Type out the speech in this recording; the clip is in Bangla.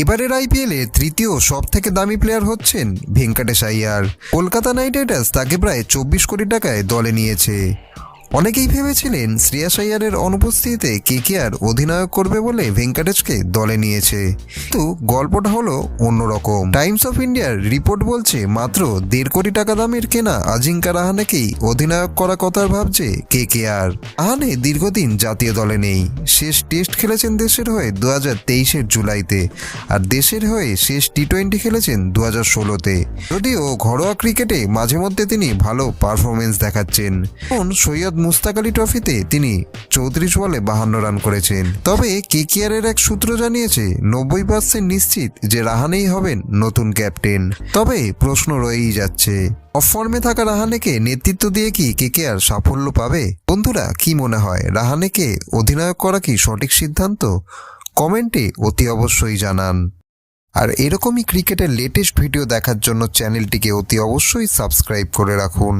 এবারের আইপিএলে তৃতীয় সব থেকে দামি প্লেয়ার হচ্ছেন ভেঙ্কটেশ আইয়ার। কলকাতা নাইট রাইডার্স তাকে প্রায় চব্বিশ কোটি টাকায় দলে নিয়েছে। অনেকেই ভেবেছিলেন শ্রেয়াস আইয়ারের অনুপস্থিতিতে কেকেআর অধিনায়ক করবে বলে ভেঙ্কটেশকে দলে নিয়েছে। কিন্তু গল্পটা হলো অন্যরকম। টাইমস অফ ইন্ডিয়ার রিপোর্ট বলছে মাত্র দেড় কোটি টাকা দামের কেনা আজিঙ্কা রাহানেকেই অধিনায়ক করা কথা ভাবছে কে কে আর। রাহানে দীর্ঘদিন জাতীয় দলে নেই। শেষ টেস্ট খেলেছেন দেশের হয়ে দু হাজার তেইশের জুলাইতে আর দেশের হয়ে শেষ টি টোয়েন্টি খেলেছেন দু হাজার ষোলোতে। যদিও ঘরোয়া ক্রিকেটে মাঝে মধ্যে তিনি ভালো পারফরমেন্স দেখাচ্ছেন। সৈয়দ মুস্তাক আলী ট্রফিতে তিনি চৌত্রিশ বলে বাহান্ন রান করেছেন। তবে কেকিআরের এক সূত্র জানিয়েছে, নব্বই পার্সেন্ট নিশ্চিত যে রাহানেই হবেন নতুন ক্যাপ্টেন। তবে প্রশ্ন রয়েই যাচ্ছে, অফ ফর্মে থাকা রাহানেকে নেতৃত্ব দিয়ে কি কেকেআর সাফল্য পাবে? বন্ধুরা, কি মনে হয়, রাহানেকে অধিনায়ক করা কি সঠিক সিদ্ধান্ত? কমেন্টে অতি অবশ্যই জানান। আর এরকমই ক্রিকেটের লেটেস্ট ভিডিও দেখার জন্য চ্যানেলটিকে অতি অবশ্যই সাবস্ক্রাইব করে রাখুন।